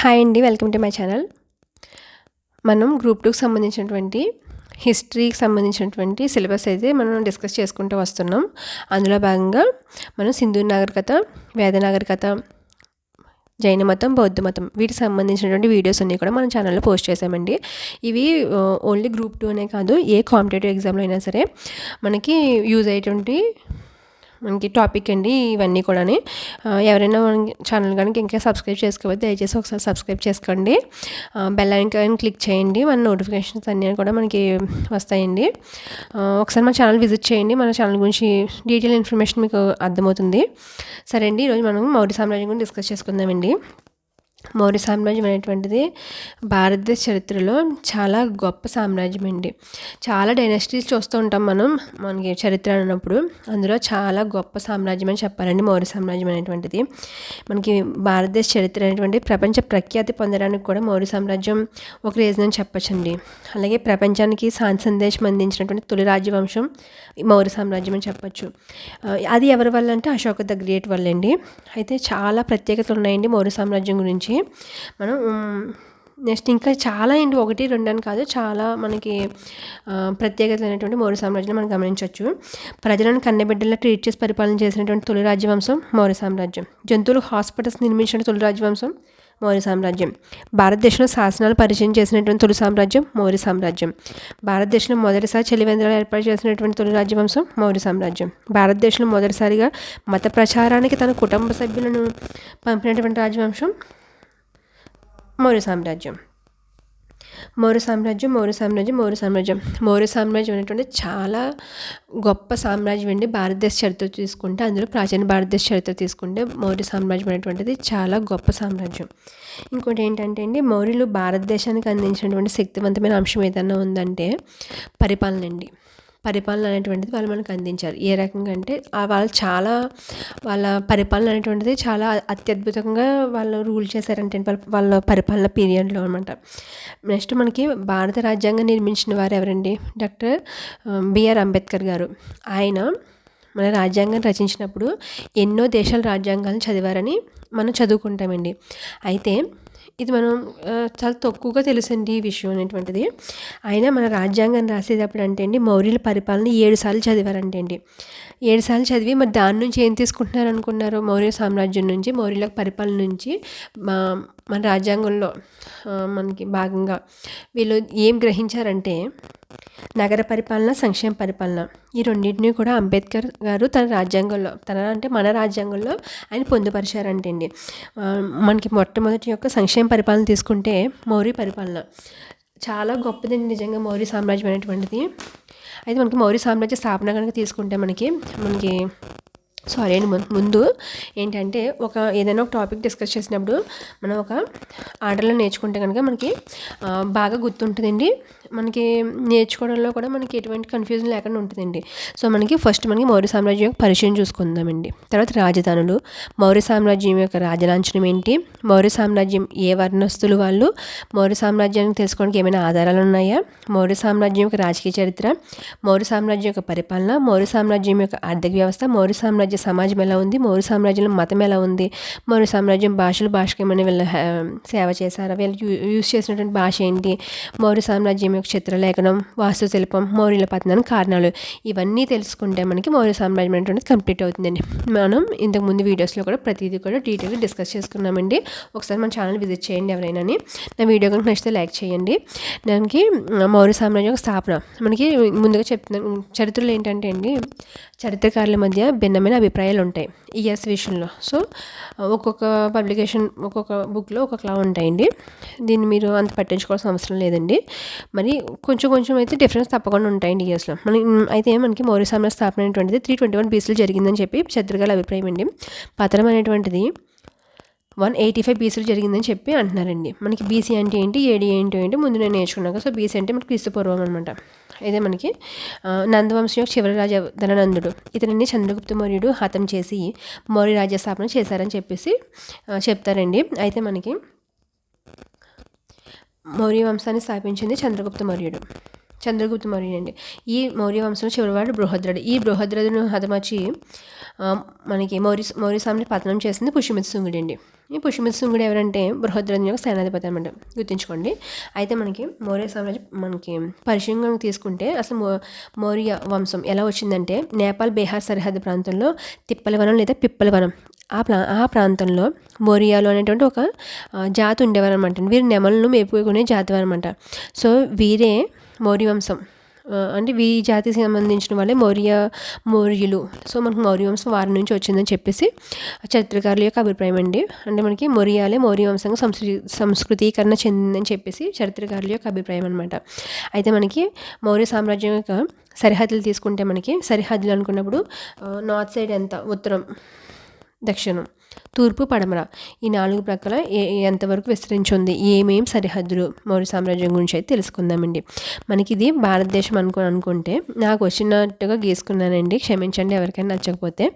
Hi అండి welcome to my channel మనం group టూకి సంబంధించినటువంటి హిస్టరీకి సంబంధించినటువంటి సిలబస్ అయితే మనం డిస్కస్ చేసుకుంటూ వస్తున్నాం. అందులో భాగంగా మనం సింధు నాగరికత వేద నాగరికత జైన మతం బౌద్ధ మతం వీటికి సంబంధించినటువంటి వీడియోస్ అన్నీ కూడా మన ఛానల్లో పోస్ట్ చేసామండి ఇవి ఓన్లీ గ్రూప్ టూ అనే కాదు ఏ కాంపిటేటివ్ ఎగ్జామ్లో అయినా సరే మనకి యూజ్ అయ్యేటువంటి మనకి టాపిక్ అండి ఇవన్నీ కూడా ఎవరైనా మన ఛానల్ కనుక ఇంకా సబ్స్క్రైబ్ చేసుకోవద్దు దయచేసి ఒకసారి సబ్స్క్రైబ్ చేసుకోండి. బెల్ ఐకాన్ క్లిక్ చేయండి మన నోటిఫికేషన్స్ అన్నీ కూడా మనకి వస్తాయండి. ఒకసారి మన ఛానల్ విజిట్ చేయండి మన ఛానల్ గురించి డీటెయిల్ ఇన్ఫర్మేషన్ మీకు అర్థమవుతుంది. సరే అండి ఈరోజు మనం మౌర్య సామ్రాజ్యం గురించి డిస్కస్ చేసుకుందామండి. మౌర్య సామ్రాజ్యం అనేటువంటిది భారతదేశ చరిత్రలో చాలా గొప్ప సామ్రాజ్యం అండి. చాలా డైనాసిటీస్ చూస్తూ ఉంటాం మనం మనకి చరిత్ర అన్నప్పుడు. అందులో చాలా గొప్ప సామ్రాజ్యం అని చెప్పాలండి మౌర్య సామ్రాజ్యం అనేటువంటిది. మనకి భారతదేశ చరిత్ర అనేటువంటి ప్రపంచ ప్రఖ్యాతి పొందడానికి కూడా మౌర్య సామ్రాజ్యం ఒక రీజన్ అని చెప్పచ్చండి. అలాగే ప్రపంచానికి శాంతి సందేశం అందించినటువంటి తొలి రాజ్యవంశం మౌర్య సామ్రాజ్యం అని చెప్పచ్చు. అది ఎవరి వల్ల అంటే అశోక ద గ్రేట్ వల్ల అండి అయితే చాలా ప్రత్యేకతలు ఉన్నాయండి మౌర్య సామ్రాజ్యం గురించి. మనం నెక్స్ట్ ఇంకా చాలా ఏంటి? ఒకటి రెండు అని కాదు చాలా మనకి ప్రత్యేకత అయినటువంటి మౌర్య సామ్రాజ్యం మనం గమనించవచ్చు ప్రజలను కన్నెబిడ్డలా ట్రీట్ చేసి పరిపాలన చేసినటువంటి తొలి రాజ్యవంశం మౌర్య సామ్రాజ్యం. జంతువులు హాస్పిటల్స్ నిర్మించిన తొలి రాజ్యవంశం మౌర్య సామ్రాజ్యం. భారతదేశంలో శాసనాలు పరిచయం చేసినటువంటి తొలి సామ్రాజ్యం మౌర్య సామ్రాజ్యం. భారతదేశంలో మొదటిసారి చలివేంద్రాలు ఏర్పాటు చేసినటువంటి తొలి రాజ్యవంశం మౌర్య సామ్రాజ్యం. భారతదేశంలో మొదటిసారిగా మత ప్రచారానికి తన కుటుంబ సభ్యులను పంపినటువంటి రాజవంశం మౌర్య సామ్రాజ్యం. మౌర్య సామ్రాజ్యం మౌర్య సామ్రాజ్యం మౌర్య సామ్రాజ్యం. మౌర్య సామ్రాజ్యం అనేటువంటి చాలా గొప్ప సామ్రాజ్యం అండి. భారతదేశ చరిత్ర తీసుకుంటే అందులో ప్రాచీన భారతదేశ చరిత్ర తీసుకుంటే మౌర్య సామ్రాజ్యం అనేటువంటిది చాలా గొప్ప సామ్రాజ్యం. ఇంకోటి ఏంటంటే అండి మౌర్యులు భారతదేశానికి అందించినటువంటి శక్తివంతమైన అంశం ఏదైనా ఉందంటే పరిపాలన అండి. పరిపాలన అనేటువంటిది వాళ్ళు మనకు అందించారు. ఏ రకంగా అంటే వాళ్ళు చాలా వాళ్ళ పరిపాలన అనేటువంటిది చాలా అత్యద్భుతంగా వాళ్ళు రూల్ చేశారంటే వాళ్ళ వాళ్ళ పరిపాలన పీరియడ్లో అనమాట నెక్స్ట్ మనకి భారత రాజ్యాంగం నిర్మించిన వారు ఎవరండి? డాక్టర్ బిఆర్ అంబేద్కర్ గారు. ఆయన మన రాజ్యాంగం రచించినప్పుడు ఎన్నో దేశాల రాజ్యాంగాలను చదివారని మనం చదువుకుంటామండి. అయితే ఇది మనం చాలా తక్కువగా తెలుసండి ఈ విషయం అనేటువంటిది. ఆయన మన రాజ్యాంగం రాసేటప్పుడు అంటే అండి మౌర్యుల పరిపాలన ఏడు సార్లు చదివారంటే అండి. ఏడు సార్లు చదివి మరి దాని నుంచి ఏం తీసుకుంటున్నారు అనుకున్నారు మౌర్య సామ్రాజ్యం నుంచి మౌర్యుల పరిపాలన నుంచి మా మన రాజ్యాంగంలో మనకి భాగంగా వీళ్ళు ఏం గ్రహించారంటే నగర పరిపాలన సంక్షేమ పరిపాలన. ఈ రెండింటినీ కూడా అంబేద్కర్ గారు తన రాజ్యాంగంలో తన అంటే మన రాజ్యాంగంలో ఆయన పొందుపరిచారంటండి. మనకి మొట్టమొదటి యొక్క సంక్షేమ పరిపాలన తీసుకుంటే మౌర్య పరిపాలన. చాలా గొప్పదండి నిజంగా మౌర్య సామ్రాజ్యం అనేటువంటిది. అయితే మనకి మౌర్య సామ్రాజ్య స్థాపన కనుక తీసుకుంటే మనకి మనకి సారీ అండి ముందు ఏంటంటే ఒక ఏదైనా ఒక టాపిక్ డిస్కస్ చేసినప్పుడు మనం ఒక ఆర్డర్లో నేర్చుకుంటే కనుక మనకి బాగా గుర్తుంటుందండి. మనకి నేర్చుకోవడంలో కూడా మనకి ఎటువంటి కన్ఫ్యూజన్ లేకుండా ఉంటుందండి. సో మనకి ఫస్ట్ మనకి మౌర్య సామ్రాజ్యం యొక్క పరిచయం చూసుకుందామండి. తర్వాత రాజధానులు. మౌర్య సామ్రాజ్యం యొక్క రాజలాంఛనం ఏంటి? మౌర్య సామ్రాజ్యం ఏ వర్ణస్తులు వాళ్ళు? మౌర్య సామ్రాజ్యానికి తెలుసుకోవడానికి ఏమైనా ఆధారాలు ఉన్నాయా? మౌర్య సామ్రాజ్యం యొక్క రాజకీయ చరిత్ర. మౌర్య సామ్రాజ్యం యొక్క పరిపాలన. మౌర్య సామ్రాజ్యం యొక్క ఆర్థిక వ్యవస్థ. మౌర్య సామ్రాజ్యం సమాజం ఎలా ఉంది? మౌర్య సామ్రాజ్యంలో మతం ఎలా ఉంది? మౌర్య సామ్రాజ్యం భాషలు భాషకి ఏమైనా వీళ్ళ సేవ చేశారా? వీళ్ళు యూజ్ చేసినటువంటి భాష ఏంటి? మౌర్య సామ్రాజ్యం యొక్క చిత్రలేఖనం వాస్తుశిల్పం మౌర్యుల పతనానికి కారణాలు ఇవన్నీ తెలుసుకుంటే మనకి మౌర్య సామ్రాజ్యం అనేటువంటిది కంప్లీట్ అవుతుందండి. మనం ఇంతకుముందు వీడియోస్లో కూడా ప్రతిదీ కూడా డీటెయిల్గా డిస్కస్ చేసుకున్నామండి. ఒకసారి మన ఛానల్ విజిట్ చేయండి ఎవరైనా నా వీడియో కనుక నచ్చితే లైక్ చేయండి. దానికి మౌర్య సామ్రాజ్యం స్థాపన. మనకి ముందుగా చెప్తున్నా చరిత్రలు ఏంటంటే అండి చరిత్రకారుల మధ్య భిన్నమైన అభిప్రాయాలు ఉంటాయి ఈఎస్ విషయంలో. సో ఒక్కొక్క పబ్లికేషన్ ఒక్కొక్క బుక్లో ఒక్కొక్కలా ఉంటాయండి. దీన్ని మీరు అంత పట్టించుకోవాల్సిన అవసరం లేదండి. మరి కొంచెం కొంచెం అయితే డిఫరెన్స్ తప్పకుండా ఉంటాయండి ఇయర్స్లో. మన అయితే మనకి మౌర్య సామ్రాజ్య స్థాపన అనేటువంటిది త్రీ ట్వంటీ వన్ బీసీలు జరిగిందని చెప్పి చతుర్గాల అభిప్రాయం అండి. పతనం అనేటువంటిది వన్ ఎయిటీ ఫైవ్ బీసీలు జరిగిందని చెప్పి అంటున్నారండి. మనకి బీసీ అంటే ఏంటి ఏడీ ఏంటి ఏంటి ముందు నేను నేర్చుకున్నాక. సో బీసీ అంటే మనకి క్రీస్తు పూర్వం అనమాట ఇదే మనకి నందవంశం యొక్క చివరి రాజా ధననందుడు. ఇతనిని చంద్రగుప్త మౌర్యుడు హతం చేసి మౌర్య రాజ్య స్థాపన చేశారని చెప్పేసి చెప్తారండి. అయితే మనకి మౌర్య వంశాన్ని స్థాపించింది చంద్రగుప్త మౌర్యుడు. చంద్రగుప్త మౌర్య అండి. ఈ మౌర్య వంశంలో చివరివాడు బృహద్రుడు ఈ బృహద్రుడును హతమర్చి మనకి మౌర్య మౌర్య స్వామిని పతనం చేసింది పుష్యమిత శుంగుడు అండి. ఈ పుష్యమిత సుంగుడు ఎవరంటే బృహద్రుని యొక్క సేనాధిపతి అనమాట. గుర్తుంచుకోండి. అయితే మనకి మౌర్య సామ్రాజ్యం మనకి పరిశీలన తీసుకుంటే అసలు మౌ- మౌర్య వంశం ఎలా వచ్చిందంటే నేపాల్ బీహార్ సరిహద్దు ప్రాంతంలో తిప్పలవనం లేదా పిప్పలవనం. ఆ ప్రా ఆ ప్రాంతంలో మోరియాలు అనేటువంటి ఒక జాతి ఉండేవారు అనమాట వీరు నెమలను మేపుకునే జాతి అనమాట సో వీరే మౌర్య వంశం. అంటే వీ జాతికి సంబంధించిన వాళ్ళే మౌర్య మౌర్యులు. సో మనకు మౌర్య వంశం వారి నుంచి వచ్చిందని చెప్పేసి చరిత్రకారుల యొక్క అభిప్రాయం అండి. అంటే మనకి మౌర్యాలే మౌర్య వంశంగా సంస్కృతి సంస్కృతీకరణ చెందిందని చెప్పేసి చరిత్రకారుల యొక్క అభిప్రాయం అనమాట అయితే మనకి మౌర్య సామ్రాజ్యం యొక్క సరిహద్దులు తీసుకుంటే మనకి సరిహద్దులు అనుకున్నప్పుడు నార్త్ సైడ్ ఎంత? ఉత్తరం. దక్షిణం. తూర్పు పడమర. ఈ నాలుగు ప్రక్కల ఏ ఎంతవరకు విస్తరించి ఉంది ఏమేం సరిహద్దులు? మౌర్య సామ్రాజ్యం గురించి అయితే తెలుసుకుందామండి. మనకి ఇది భారతదేశం అనుకో అనుకుంటే నాకు వచ్చినట్టుగా గీసుకున్నానండి. క్షమించండి ఎవరికైనా నచ్చకపోతే.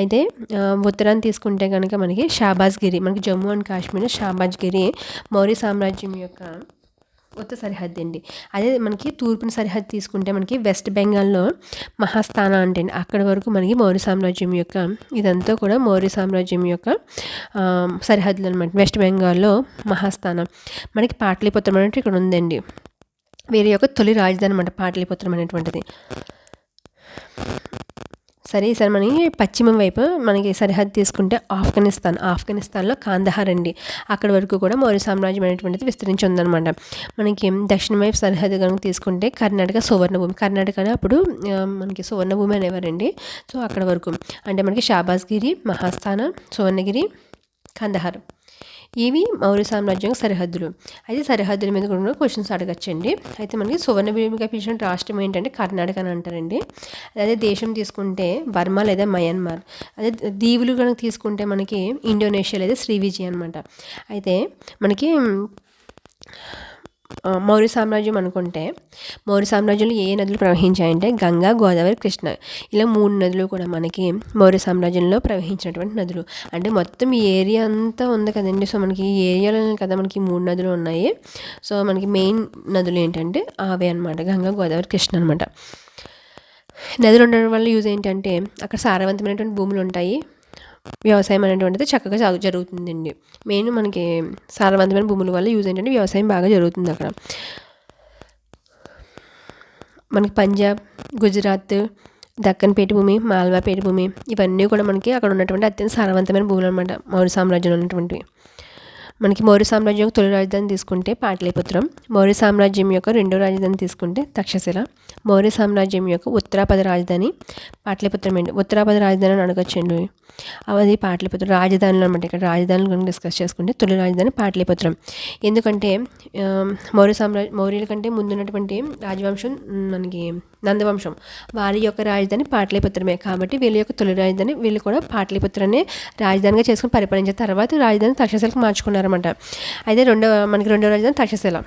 అయితే ఉత్తరాన్ని తీసుకుంటే కనుక మనకి షాబాజ్ గిరి మనకి జమ్మూ అండ్ కాశ్మీర్ షాబాజ్ గిరి మౌర్య సామ్రాజ్యం యొక్క ఉత్తర సరిహద్దు అండి. అదే మనకి తూర్పున సరిహద్దు తీసుకుంటే మనకి వెస్ట్ బెంగాల్లో మహాస్థాన అంటే అండి. అక్కడి వరకు మనకి మౌర్య సామ్రాజ్యం యొక్క ఇదంతా కూడా మౌర్య సామ్రాజ్యం యొక్క సరిహద్దులు అనమాట వెస్ట్ బెంగాల్లో మహాస్థానం. మనకి పాటలీపుత్రం అనేది ఇక్కడ ఉందండి. వీరి యొక్క తొలి రాజధాని అనమాట పాటలీపుత్రం అనేటువంటిది. సరే ఈసారి మనకి పశ్చిమం వైపు మనకి సరిహద్దు తీసుకుంటే ఆఫ్ఘనిస్తాన్. ఆఫ్ఘనిస్తాన్లో కాందహార్ అండి. అక్కడి వరకు కూడా మౌర్య సామ్రాజ్యం అనేటువంటిది విస్తరించి ఉందన్నమాట మనకి దక్షిణ వైపు సరిహద్దు కనుక తీసుకుంటే కర్ణాటక సువర్ణభూమి. కర్ణాటక అప్పుడు మనకి సువర్ణభూమి అనేవారండి. సో అక్కడ వరకు. అంటే మనకి షాబాజ్గిరి మహాస్థాన సువర్ణగిరి కందహార్. ఇవి మౌర్య సామ్రాజ్యం సరిహద్దులు. అయితే సరిహద్దుల మీద కూడా క్వశ్చన్స్ అడగచ్చండి. అయితే మనకి సువర్ణభూమిగా పిలిచిన రాష్ట్రం ఏంటంటే కర్ణాటక అని అంటారండి. అదే దేశం తీసుకుంటే బర్మా లేదా మయన్మార్. అదే దీవులు కనుక తీసుకుంటే మనకి ఇండోనేషియా లేదా శ్రీవిజయ్ అనమాట అయితే మనకి మౌర్య సామ్రాజ్యం అనుకుంటే మౌర్య సామ్రాజ్యంలో ఏ నదులు ప్రవహించాయంటే గంగా గోదావరి కృష్ణ. ఇలా మూడు నదులు కూడా మనకి మౌర్య సామ్రాజ్యంలో ప్రవహించినటువంటి నదులు. అంటే మొత్తం ఈ ఏరియా అంతా ఉంది కదండి. సో మనకి ఈ ఏరియాలో కదా మనకి మూడు నదులు ఉన్నాయి. సో మనకి మెయిన్ నదులు ఏంటంటే అవే అనమాట గంగా గోదావరి కృష్ణ అనమాట నదులు ఉండడం వల్ల యూజ్ ఏంటంటే అక్కడ సారవంతమైనటువంటి భూములు ఉంటాయి. వ్యవసాయం అనేటువంటిది చక్కగా సాగు జరుగుతుందండి. మెయిన్ మనకి సారవంతమైన భూముల వల్ల యూజ్ ఏంటంటే వ్యవసాయం బాగా జరుగుతుంది అక్కడ. మనకి పంజాబ్ గుజరాత్ దక్కన్ పీఠభూమి మాల్వా పీఠభూమి ఇవన్నీ కూడా మనకి అక్కడ ఉన్నటువంటి అత్యంత సారవంతమైన భూములు అనమాట మౌర్య సామ్రాజ్యంలో ఉన్నటువంటివి. మనకి మౌర్య సామ్రాజ్యం యొక్క తొలి రాజధాని తీసుకుంటే పాటలీపుత్రం మౌర్య సామ్రాజ్యం యొక్క రెండో రాజధాని తీసుకుంటే తక్షశిల మౌర్య సామ్రాజ్యం యొక్క ఉత్తరాపద రాజధాని పాటలీపుత్రం అండి ఉత్తరాపద రాజధాని అని అడగచ్చండి. అది పాటలిపుత్రం రాజధానులు అనమాట ఇక్కడ రాజధానులు గురించి డిస్కస్ చేసుకుంటే తొలి రాజధాని పాటలిపుత్రం. ఎందుకంటే మౌర్య సామ్రాజ్యం మౌర్యుల కంటే ముందున్నటువంటి రాజవంశం మనకి నందవంశం. వారి యొక్క రాజధాని పాటలిపుత్రమే. కాబట్టి వీళ్ళ యొక్క తొలి రాజధాని వీళ్ళు కూడా పాటలిపుత్రాన్ని రాజధానిగా చేసుకుని పరిపాలించిన తర్వాత రాజధాని తక్షశిలకు మార్చుకున్నారన్నమాట. అయితే రెండవ మనకి రెండవ రాజధాని తక్షశిల.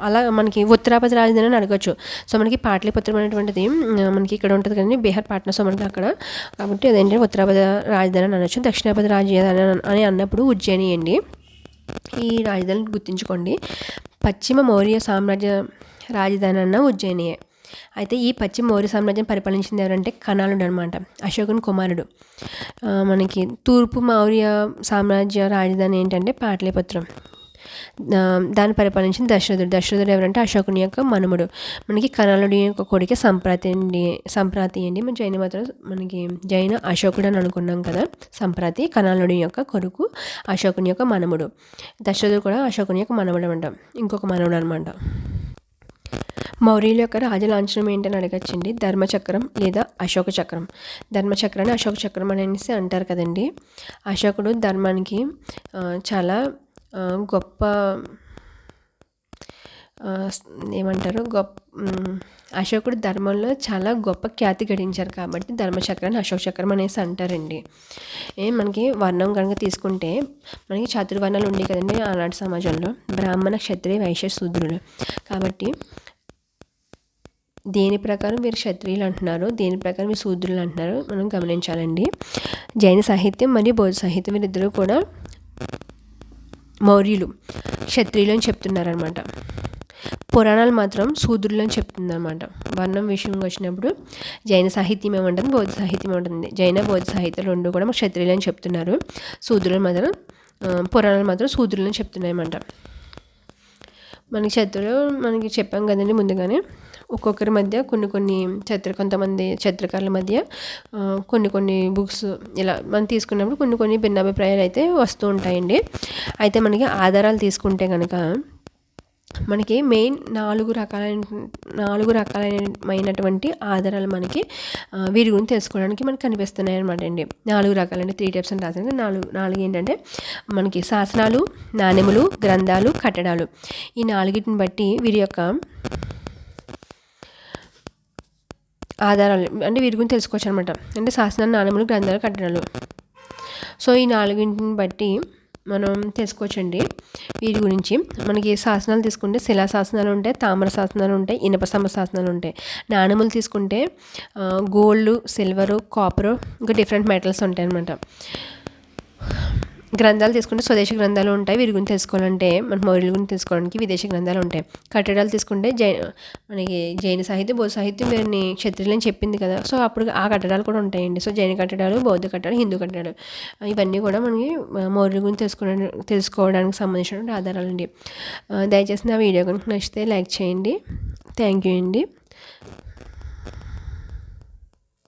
అలా మనకి ఉత్తరాపతి రాజధాని అని అడగచ్చు. సో మనకి పాటలీపుత్రం అనేటువంటిది మనకి ఇక్కడ ఉంటుంది కదండి బీహార్ పాట్నా. సో మనకి అక్కడ కాబట్టి అదేంటంటే ఉత్తరాపతి రాజధాని అని అనొచ్చు దక్షిణాపతి రాజధాని అని- అని అన్నప్పుడు ఉజ్జయిని అండి ఈ రాజధానిని గుర్తుంచుకోండి. పశ్చిమ మౌర్య సామ్రాజ్య రాజధాని అన్న ఉజ్జయినియే. అయితే ఈ పశ్చిమ మౌర్య సామ్రాజ్యం పరిపాలించింది ఎవరంటే కణాలుడు అనమాట అశోకుని కుమారుడు. మనకి తూర్పు మౌర్య సామ్రాజ్య రాజధాని ఏంటంటే పాటలీపుత్రం. దాన్ని పరిపాలించిన దశరథుడు. దశరథుడు ఎవరంటే అశోకుని యొక్క మనుముడు. మనకి కణాలుడి యొక్క కొడుకే సంప్రాతి అండి సంప్రాతి అండి. మన జైన మాత్రం మనకి జైన అశోకుడు అని అనుకున్నాం కదా. సంప్రాతి కణాలుడి యొక్క కొడుకు అశోకుని యొక్క మనముడు. దశరథుడు కూడా అశోకుని యొక్క మనముడు అనమాట ఇంకొక మనముడు అనమాట మౌర్యుల యొక్క రాజలాంఛనం ఏంటని అడగచ్చండి. ధర్మచక్రం లేదా అశోక చక్రం. ధర్మచక్రాన్ని అశోక చక్రం అనేసి అంటారు కదండి. అశోకుడు ధర్మానికి చాలా గొప్ప ఏమంటారు? గొప్ప అశోకుడు ధర్మంలో చాలా గొప్ప ఖ్యాతి గడించారు కాబట్టి ధర్మచక్రాన్ని అశోక చక్రం అనేసి అంటారండి. ఏ మనకి వర్ణం కనుక తీసుకుంటే మనకి చతుర్వర్ణాలు ఉండే కదండి ఆనాటి సమాజంలో. బ్రాహ్మణ క్షత్రియ వైశ్య శూద్రులు. కాబట్టి దేని ప్రకారం వీరు క్షత్రియులు అంటున్నారు దేని ప్రకారం వీరు శూద్రులు అంటున్నారు మనం గమనించాలండి. జైన సాహిత్యం మరియు బౌద్ధ సాహిత్యం వీరిద్దరూ కూడా మౌర్యులు క్షత్రియులు అని చెప్తున్నారనమాట పురాణాలు మాత్రం శూద్రులు అని చెప్తుందన్నమాట. వర్ణం విషయంకి వచ్చినప్పుడు జైన సాహిత్యం ఏమంటుంది? బౌద్ధ సాహిత్యం ఏమంటుంది? జైన బౌద్ధ సాహిత్యం రెండు కూడా క్షత్రియులు అని చెప్తున్నారు. శూద్రులు మాత్రం పురాణాలు మాత్రం శూద్రులు అని చెప్తున్నాయన్నమాట. మనకి క్షత్రులు మనకి చెప్పాం కదండి ముందుగానే. ఒక్కొక్కరి మధ్య కొన్ని కొన్ని చిత్ర కొంతమంది చిత్రకారుల మధ్య కొన్ని కొన్ని బుక్స్ ఇలా మనం తీసుకున్నప్పుడు కొన్ని కొన్ని భిన్నాభిప్రాయాలు అయితే వస్తూ ఉంటాయండి. అయితే మనకి ఆధారాలు తీసుకుంటే కనుక మనకి మెయిన్ నాలుగు రకాలైన నాలుగు రకాలైనటువంటి ఆధారాలు మనకి వీరి గురించి తెలుసుకోవడానికి మనకి కనిపిస్తున్నాయి అనమాట అండి. నాలుగు రకాలండి త్రీ టైప్స్ అని రాసింది నాలుగు నాలుగు ఏంటంటే మనకి శాసనాలు నాణెములు గ్రంథాలు కట్టడాలు. ఈ నాలుగిటిని బట్టి వీరి యొక్క ఆధారాలు అంటే వీరి గురించి తెలుసుకోవచ్చు అనమాట అంటే శాసనాలు నాణెములు గ్రంథాలు కట్టడాలు. సో ఈ నాలుగింటిని బట్టి మనం తెలుసుకోవచ్చండి వీటి గురించి మనకి శాసనాలు తీసుకుంటే శిలా శాసనాలు ఉంటాయి తామర శాసనాలు ఉంటాయి ఇనప సమ శాసనాలు ఉంటాయి. నాణెములు తీసుకుంటే గోల్డ్ సిల్వరు కాపరు ఇంకా డిఫరెంట్ మెటల్స్ ఉంటాయి అనమాట గ్రంథాలు తీసుకుంటే స్వదేశీ గ్రంథాలు ఉంటాయి. వీరి గురించి తెలుసుకోవాలంటే మన మౌర్యుల గురించి తెలుసుకోవడానికి విదేశీ గ్రంథాలు ఉంటాయి. కట్టడాలు తీసుకుంటే జైన మనకి జైన సాహిత్యం బౌద్ధ సాహిత్యం వీరిని క్షత్రియులని చెప్పింది కదా. సో అప్పుడు ఆ కట్టడాలు కూడా ఉంటాయండి. సో జైన కట్టడాలు బౌద్ధ కట్టడాలు హిందూ కట్టడాలు ఇవన్నీ కూడా మనకి మౌర్యుల గురించి తెలుసుకోవడానికి తెలుసుకోవడానికి సంబంధించిన ఆధారాలు అండి దయచేసి నా వీడియో కనుక నచ్చితే లైక్ చేయండి. థ్యాంక్ యూ అండి.